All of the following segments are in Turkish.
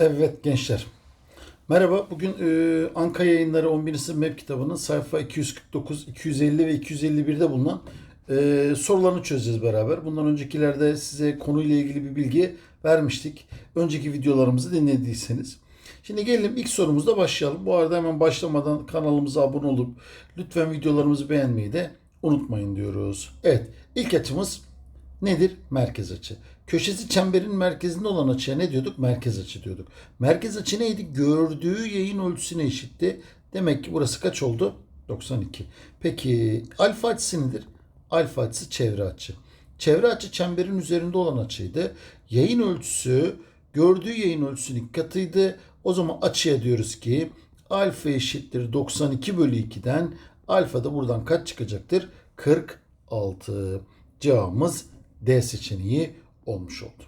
Evet gençler. Merhaba. Bugün e, Anka Yayınları 11. sınıf MEP kitabının sayfa 249, 250 ve 251'de bulunan e, sorularını çözeceğiz beraber. Bundan öncekilerde size konuyla ilgili bir bilgi vermiştik. Önceki videolarımızı dinlediyseniz. Şimdi gelelim ilk sorumuzda başlayalım. Bu arada hemen başlamadan kanalımıza abone olup lütfen videolarımızı beğenmeyi de unutmayın diyoruz. Evet ilk açımız nedir? Merkez açı. Köşesi çemberin merkezinde olan açıya ne diyorduk? Merkez açı diyorduk. Merkez açı neydi? Gördüğü yayın ölçüsüne eşitti. Demek ki burası kaç oldu? 92. Peki alfa açısı nedir? Alfa açısı çevre açı. Çevre açı çemberin üzerinde olan açıydı. Yayın ölçüsü gördüğü yayın ölçüsünün katıydı. O zaman açıya diyoruz ki alfa eşittir 92 bölü 2'den alfa da buradan kaç çıkacaktır? 46. Cevabımız D seçeneği olmuş oldu.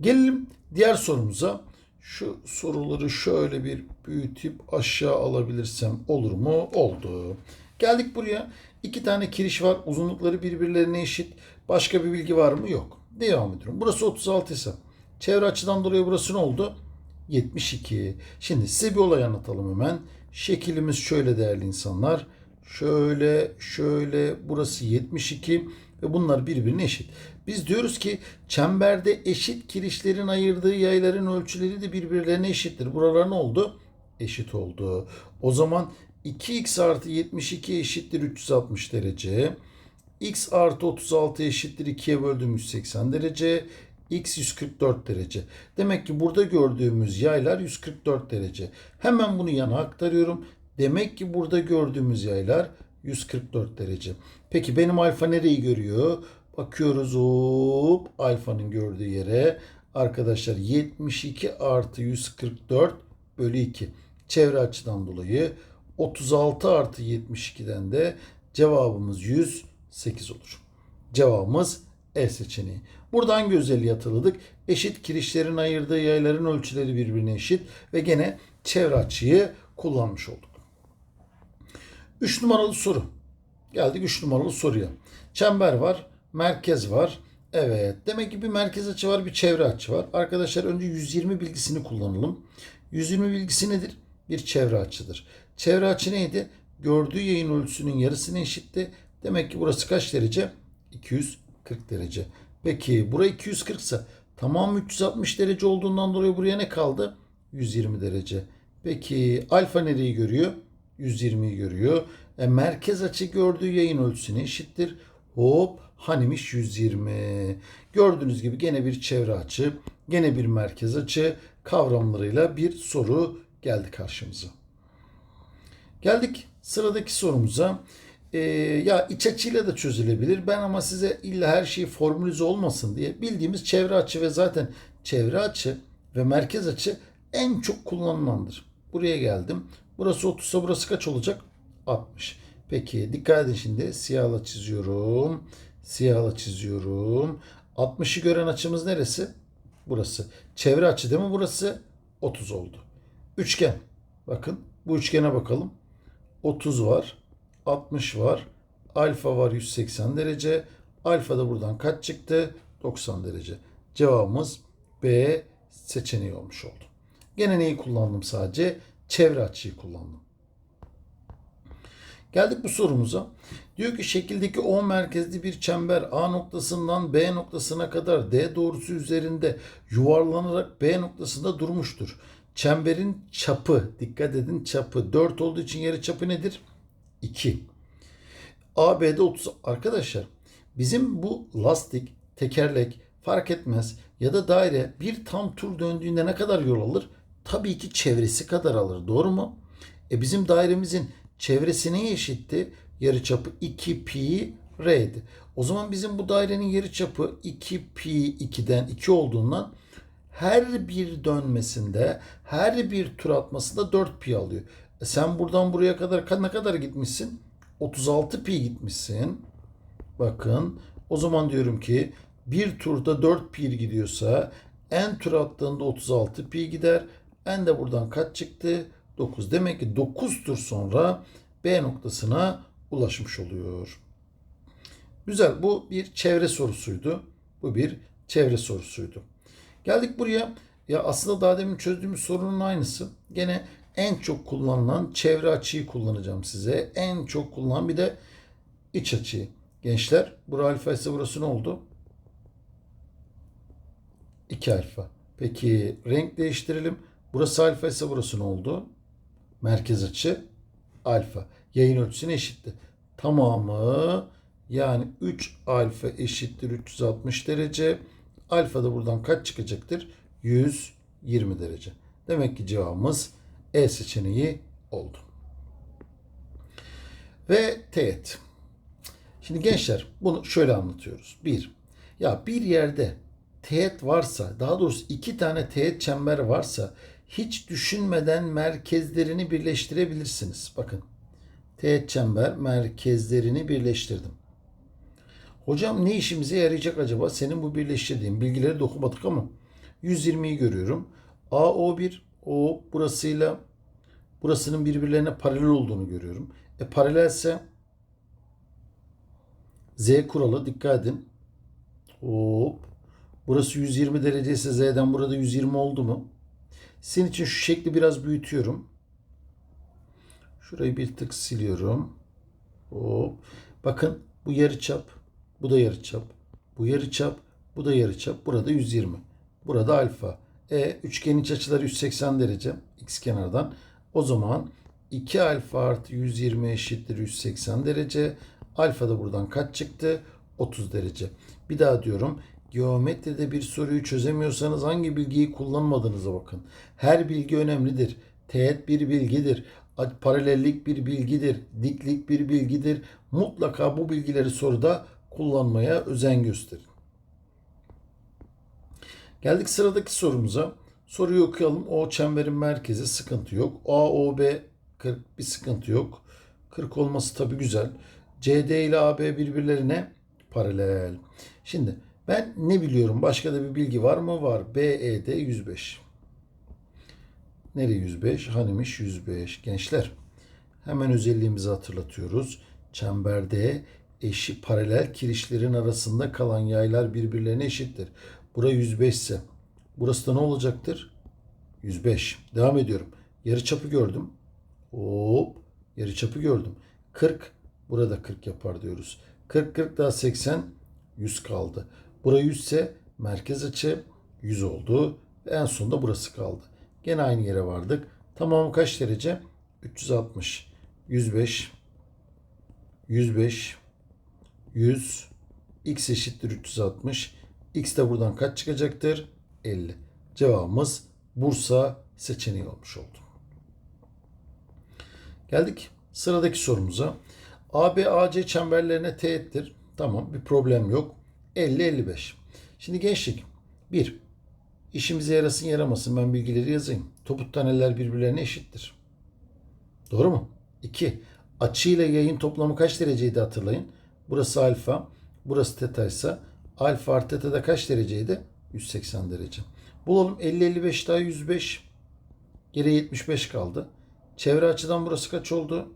Gelelim diğer sorumuza. Şu soruları şöyle bir büyütüp aşağı alabilirsem olur mu? Oldu. Geldik buraya. İki tane kiriş var. Uzunlukları birbirlerine eşit. Başka bir bilgi var mı? Yok. Devam ediyorum. Burası 36 ise çevre açıdan dolayı burası ne oldu? 72. Şimdi size bir olay anlatalım hemen. Şekilimiz şöyle değerli insanlar. Şöyle, şöyle, burası 72 ve bunlar birbirine eşit. Biz diyoruz ki çemberde eşit kirişlerin ayırdığı yayların ölçüleri de birbirlerine eşittir. Buralar ne oldu? Eşit oldu. O zaman 2x artı 72 eşittir 360 derece. x artı 36 eşittir 2'ye böldüğüm 180 derece. x 144 derece. Demek ki burada gördüğümüz yaylar 144 derece. Hemen bunu yana aktarıyorum. Demek ki burada gördüğümüz yaylar 144 derece. Peki benim alfa nereyi görüyor? Bakıyoruz hop alfanın gördüğü yere. Arkadaşlar 72 artı 144 bölü 2. Çevre açıdan dolayı 36 artı 72'den de cevabımız 108 olur. Cevabımız E seçeneği. Buradan hangi özelliği? Eşit kirişlerin ayırdığı yayların ölçüleri birbirine eşit ve gene çevre açıyı kullanmış olduk. 3 numaralı soru. Geldik 3 numaralı soruya. Çember var, merkez var. Evet. Demek ki bir merkez açı var, bir çevre açı var. Arkadaşlar önce 120 bilgisini kullanalım. 120 bilgisi nedir? Bir çevre açıdır. Çevre açı neydi? Gördüğü yayın ölçüsünün yarısına eşitti. Demek ki burası kaç derece? 240 derece. Peki bura 240 ise tamam 360 derece olduğundan dolayı buraya ne kaldı? 120 derece. Peki alfa nereyi görüyor? 120'yi görüyor. E, merkez açı gördüğü yayın ölçüsüne eşittir. Hop hanimiş 120. Gördüğünüz gibi gene bir çevre açı, gene bir merkez açı kavramlarıyla bir soru geldi karşımıza. Geldik sıradaki sorumuza. Ee, ya iç açıyla da çözülebilir. Ben ama size illa her şey formülize olmasın diye bildiğimiz çevre açı ve zaten çevre açı ve merkez açı en çok kullanılandır. Buraya geldim. Burası 30 ise burası kaç olacak? 60. Peki dikkat edin şimdi siyahla çiziyorum. Siyahla çiziyorum. 60'ı gören açımız neresi? Burası. Çevre açı değil mi burası? 30 oldu. Üçgen. Bakın bu üçgene bakalım. 30 var. 60 var. Alfa var 180 derece. Alfa da buradan kaç çıktı? 90 derece. Cevabımız B seçeneği olmuş oldu. Gene neyi kullandım sadece? Çevre açıyı kullandım. Geldik bu sorumuza. Diyor ki şekildeki O merkezli bir çember A noktasından B noktasına kadar D doğrusu üzerinde yuvarlanarak B noktasında durmuştur. Çemberin çapı, dikkat edin çapı 4 olduğu için yarı çapı nedir? 2. AB'de 30. Arkadaşlar bizim bu lastik, tekerlek fark etmez ya da daire bir tam tur döndüğünde ne kadar yol alır? Tabii ki çevresi kadar alır. Doğru mu? E bizim dairemizin çevresi neye eşitti? Yarıçapı 2 pi r'di. O zaman bizim bu dairenin yarıçapı 2 pi 2'den 2 olduğundan her bir dönmesinde, her bir tur atmasında 4 pi alıyor. E sen buradan buraya kadar ne kadar gitmişsin? 36 pi gitmişsin. Bakın o zaman diyorum ki bir turda 4 pi gidiyorsa en tur attığında 36 pi gider. En de buradan kaç çıktı? 9. Demek ki 9 tur sonra B noktasına ulaşmış oluyor. Güzel. Bu bir çevre sorusuydu. Bu bir çevre sorusuydu. Geldik buraya. Ya aslında daha demin çözdüğümüz sorunun aynısı. Gene en çok kullanılan çevre açıyı kullanacağım size. En çok kullanılan bir de iç açıyı. Gençler, bura alfa ise burası ne oldu? 2 alfa. Peki renk değiştirelim. Burası alfa ise burası ne oldu? Merkez açı alfa. Yayın ölçüsüne eşitti. Tamamı yani 3 alfa eşittir 360 derece. Alfa da buradan kaç çıkacaktır? 120 derece. Demek ki cevabımız E seçeneği oldu. Ve teğet. Şimdi gençler bunu şöyle anlatıyoruz. Bir, ya bir yerde teğet varsa, daha doğrusu iki tane teğet çember varsa hiç düşünmeden merkezlerini birleştirebilirsiniz. Bakın, teğet çember merkezlerini birleştirdim. Hocam ne işimize yarayacak acaba? Senin bu birleştirdiğin bilgileri de okumadık ama 120'yi görüyorum. AO1 o burasıyla burasının birbirlerine paralel olduğunu görüyorum. E paralelse Z kuralı dikkat edin. Hop. Burası 120 derece ise Z'den burada 120 oldu mu? Senin için şu şekli biraz büyütüyorum. Şurayı bir tık siliyorum. Hop. Bakın bu yarıçap, bu da yarıçap. Bu yarıçap, bu da yarıçap. Burada 120. Burada alfa. E üçgenin iç açıları 180 derece x kenardan. O zaman 2 alfa artı 120 eşittir 180 derece. Alfa da buradan kaç çıktı? 30 derece. Bir daha diyorum. Geometride bir soruyu çözemiyorsanız hangi bilgiyi kullanmadığınıza bakın. Her bilgi önemlidir. Teğet bir bilgidir. Paralellik bir bilgidir. Diklik bir bilgidir. Mutlaka bu bilgileri soruda kullanmaya özen gösterin. Geldik sıradaki sorumuza. Soruyu okuyalım. O çemberin merkezi sıkıntı yok. AOB 40 bir sıkıntı yok. 40 olması tabi güzel. CD ile AB birbirlerine paralel. Şimdi ben ne biliyorum? Başka da bir bilgi var mı? Var. BED 105. Nereye 105? Hanimiş 105. Gençler hemen özelliğimizi hatırlatıyoruz. Çemberde eşi paralel kirişlerin arasında kalan yaylar birbirlerine eşittir. Bura 105 ise burası da ne olacaktır? 105. Devam ediyorum. Yarı çapı gördüm. Hop. Yarı çapı gördüm. 40. Burada 40 yapar diyoruz. 40 40 daha 80 100 kaldı. Bura 100 ise merkez açı 100 oldu. En sonunda burası kaldı. Gene aynı yere vardık. Tamamı kaç derece? 360. 105 105 100 x eşittir 360. X de buradan kaç çıkacaktır? 50. Cevabımız Bursa seçeneği olmuş oldu. Geldik sıradaki sorumuza. AB AC çemberlerine teğettir. Tamam bir problem yok. 50-55. Şimdi gençlik. 1. İşimize yarasın yaramasın ben bilgileri yazayım. Toput taneler birbirlerine eşittir. Doğru mu? 2. Açı ile yayın toplamı kaç dereceydi hatırlayın. Burası alfa. Burası teta ise alfa artı teta da kaç dereceydi? 180 derece. Bulalım 50-55 daha 105. Geriye 75 kaldı. Çevre açıdan burası kaç oldu?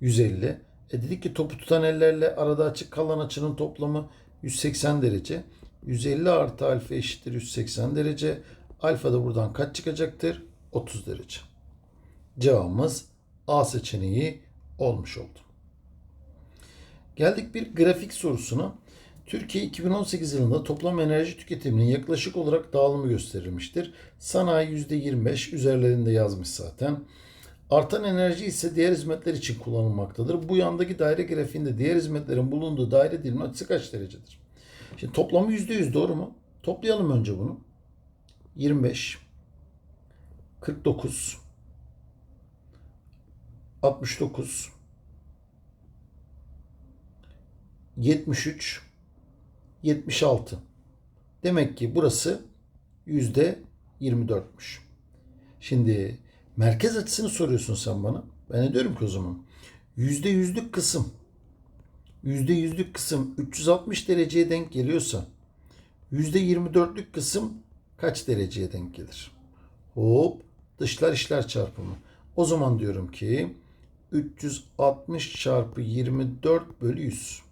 150. E dedik ki topu tutan ellerle arada açık kalan açının toplamı 180 derece. 150 artı alfa eşittir 180 derece. Alfa da buradan kaç çıkacaktır? 30 derece. Cevabımız A seçeneği olmuş oldu. Geldik bir grafik sorusuna. Türkiye 2018 yılında toplam enerji tüketiminin yaklaşık olarak dağılımı gösterilmiştir. Sanayi %25 üzerlerinde yazmış zaten. Artan enerji ise diğer hizmetler için kullanılmaktadır. Bu yandaki daire grafiğinde diğer hizmetlerin bulunduğu daire dilimi açısı kaç derecedir? Şimdi toplamı %100 doğru mu? Toplayalım önce bunu. 25 49 69 73 76. Demek ki burası yüzde 24'müş. Şimdi merkez açısını soruyorsun sen bana. Ben ne diyorum ki o zaman? Yüzde yüzlük kısım. Yüzde yüzlük kısım 360 dereceye denk geliyorsa yüzde 24'lük kısım kaç dereceye denk gelir? Hop dışlar işler çarpımı. O zaman diyorum ki 360 çarpı 24 bölü 100.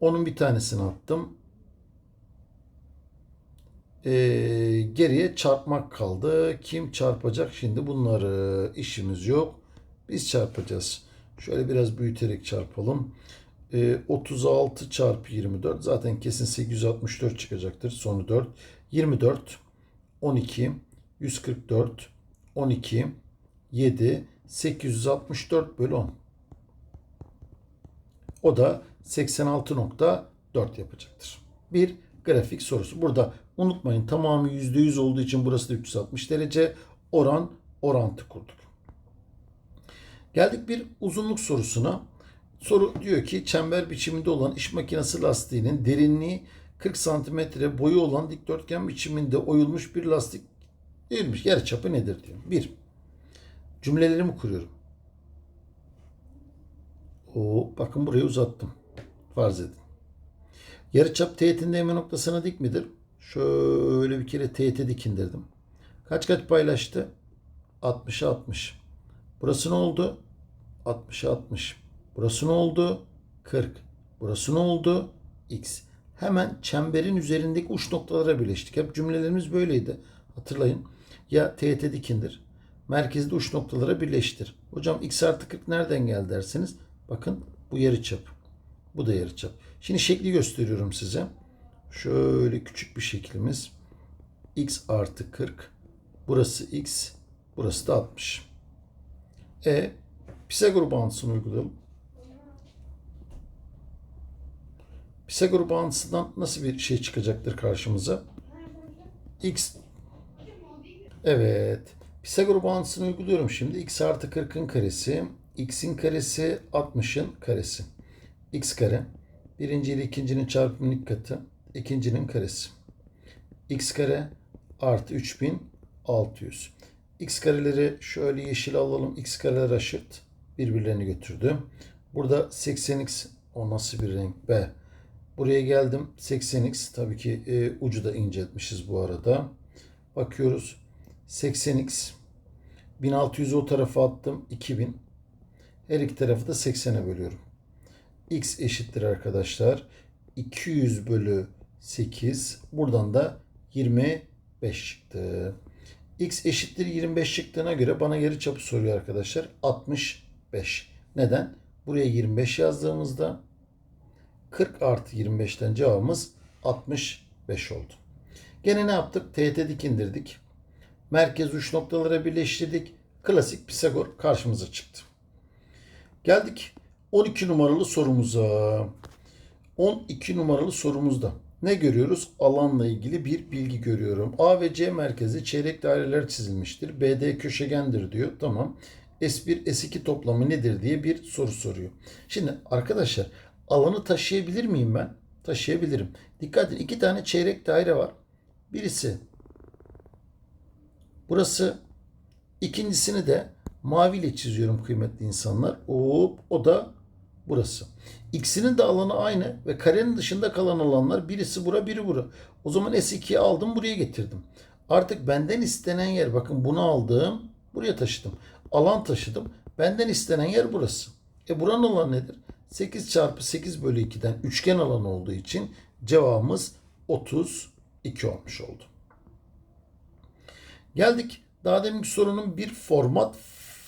Onun bir tanesini attım. Ee, geriye çarpmak kaldı. Kim çarpacak şimdi bunları? işimiz yok. Biz çarpacağız. Şöyle biraz büyüterek çarpalım. Ee, 36 çarpı 24 zaten kesin 864 çıkacaktır. Sonu 4. 24 12 144 12 7 864 bölü 10. O da 86.4 yapacaktır. Bir grafik sorusu. Burada unutmayın tamamı %100 olduğu için burası da 360 derece. Oran orantı kurduk. Geldik bir uzunluk sorusuna. Soru diyor ki çember biçiminde olan iş makinesi lastiğinin derinliği 40 santimetre boyu olan dikdörtgen biçiminde oyulmuş bir lastik verilmiş. Yarıçapı nedir diyor. Bir. Cümlelerimi kuruyorum. O bakın burayı uzattım. Farz edin. Yarıçap teğetin değme noktasına dik midir? Şöyle bir kere teğete dikindirdim. Kaç kaç paylaştı? 60'a 60. Burası ne oldu? 60'a 60. Burası ne oldu? 40. Burası ne oldu? X. Hemen çemberin üzerindeki uç noktalara birleştik. Hep cümlelerimiz böyleydi. Hatırlayın. Ya teğete dikindir. Merkezde uç noktalara birleştir. Hocam x artı 40 nereden geldi derseniz. Bakın bu yarıçap. Bu da yarıçap. Şimdi şekli gösteriyorum size. Şöyle küçük bir şeklimiz. x artı 40. Burası x. Burası da 60. E Pisagor bağıntısını uygulayalım. Pisagor bağıntısından nasıl bir şey çıkacaktır karşımıza? X Evet. Pisagor bağıntısını uyguluyorum şimdi. X artı 40'ın karesi. X'in karesi 60'ın karesi. X kare. Birinci ile ikincinin çarpımının katı. ikincinin karesi. X kare artı 3600. X kareleri şöyle yeşil alalım. X kareler aşırt. Birbirlerini götürdü. Burada 80x o nasıl bir renk be. Buraya geldim 80x tabii ki e, ucu da inceltmişiz bu arada. Bakıyoruz 80x 1600 o tarafa attım 2000. Her iki tarafı da 80'e bölüyorum. X eşittir arkadaşlar. 200 bölü 8. Buradan da 25 çıktı. x eşittir 25 çıktığına göre bana yarı çapı soruyor arkadaşlar. 65. Neden? Buraya 25 yazdığımızda 40 artı 25'ten cevabımız 65 oldu. Gene ne yaptık? Teğete dikindirdik. Merkez uç noktalara birleştirdik. Klasik Pisagor karşımıza çıktı. Geldik 12 numaralı sorumuza. 12 numaralı sorumuzda ne görüyoruz? Alanla ilgili bir bilgi görüyorum. A ve C merkezi çeyrek daireler çizilmiştir. BD köşegendir diyor. Tamam. S1, S2 toplamı nedir diye bir soru soruyor. Şimdi arkadaşlar alanı taşıyabilir miyim ben? Taşıyabilirim. Dikkat edin iki tane çeyrek daire var. Birisi burası. ikincisini de maviyle çiziyorum kıymetli insanlar. O, o da burası. İkisinin de alanı aynı ve karenin dışında kalan alanlar birisi bura biri bura. O zaman S2'yi aldım buraya getirdim. Artık benden istenen yer bakın bunu aldım buraya taşıdım. Alan taşıdım. Benden istenen yer burası. E buranın alanı nedir? 8 çarpı 8 bölü 2'den üçgen alan olduğu için cevabımız 32 olmuş oldu. Geldik daha deminki sorunun bir format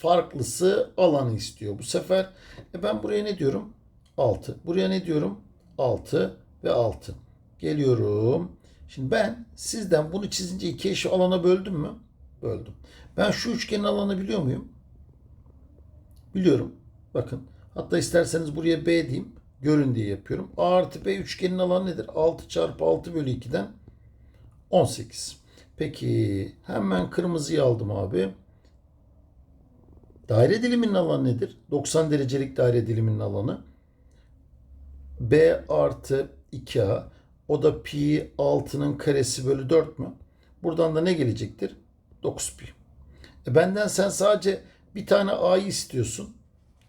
farklısı alanı istiyor. Bu sefer e ben buraya ne diyorum? 6. Buraya ne diyorum? 6 ve 6. Geliyorum. Şimdi ben sizden bunu çizince iki eşi alana böldüm mü? Böldüm. Ben şu üçgenin alanı biliyor muyum? Biliyorum. Bakın. Hatta isterseniz buraya B diyeyim. Görün diye yapıyorum. A artı B üçgenin alanı nedir? 6 çarpı 6 bölü 2'den 18. Peki hemen kırmızıyı aldım abi. Daire diliminin alanı nedir? 90 derecelik daire diliminin alanı. B artı 2A. O da pi 6'nın karesi bölü 4 mü? Buradan da ne gelecektir? 9 pi. E benden sen sadece bir tane A'yı istiyorsun.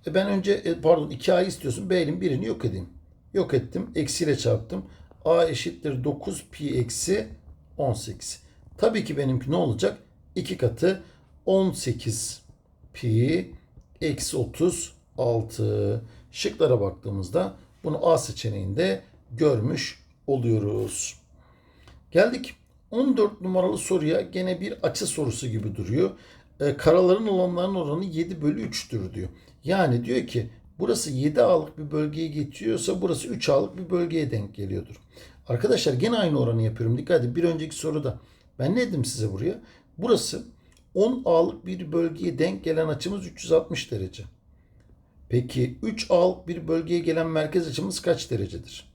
E ben önce e pardon 2A'yı istiyorsun. B'nin birini yok edeyim. Yok ettim. Eksiyle çarptım. A eşittir 9 pi eksi 18. Tabii ki benimki ne olacak? 2 katı 18 pi eksi 36. Şıklara baktığımızda bunu A seçeneğinde görmüş oluyoruz. Geldik 14 numaralı soruya gene bir açı sorusu gibi duruyor. E, karaların olanların oranı 7 bölü 3'tür diyor. Yani diyor ki burası 7 A'lık bir bölgeye geçiyorsa burası 3 A'lık bir bölgeye denk geliyordur. Arkadaşlar gene aynı oranı yapıyorum. Dikkat edin bir önceki soruda ben ne dedim size buraya? Burası 10 A'lık bir bölgeye denk gelen açımız 360 derece. Peki 3 A'lık bir bölgeye gelen merkez açımız kaç derecedir?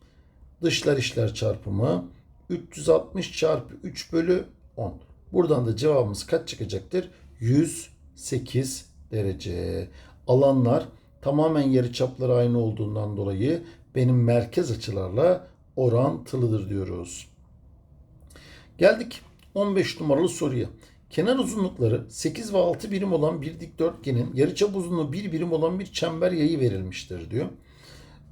Dışlar içler çarpımı 360 çarpı 3 bölü 10. Buradan da cevabımız kaç çıkacaktır? 108 derece. Alanlar tamamen yarıçapları aynı olduğundan dolayı benim merkez açılarla orantılıdır diyoruz. Geldik 15 numaralı soruya. Kenar uzunlukları 8 ve 6 birim olan bir dikdörtgenin yarıçap uzunluğu 1 birim olan bir çember yayı verilmiştir diyor.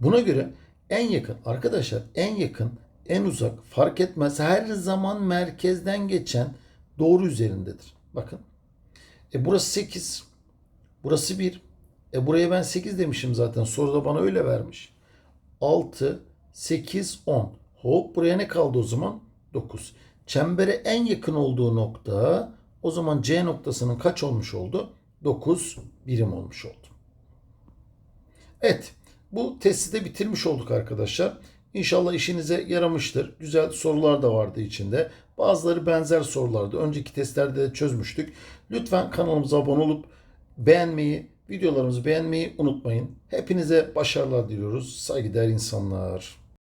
Buna göre en yakın arkadaşlar en yakın en uzak fark etmez her zaman merkezden geçen doğru üzerindedir. Bakın. E burası 8. Burası 1. E buraya ben 8 demişim zaten. Soruda bana öyle vermiş. 6, 8, 10. Hop buraya ne kaldı o zaman? 9. Çembere en yakın olduğu nokta o zaman C noktasının kaç olmuş oldu? 9 birim olmuş oldu. Evet. Bu testi de bitirmiş olduk arkadaşlar. İnşallah işinize yaramıştır. Güzel sorular da vardı içinde. Bazıları benzer sorulardı. Önceki testlerde de çözmüştük. Lütfen kanalımıza abone olup beğenmeyi, videolarımızı beğenmeyi unutmayın. Hepinize başarılar diliyoruz. Saygıdeğer insanlar.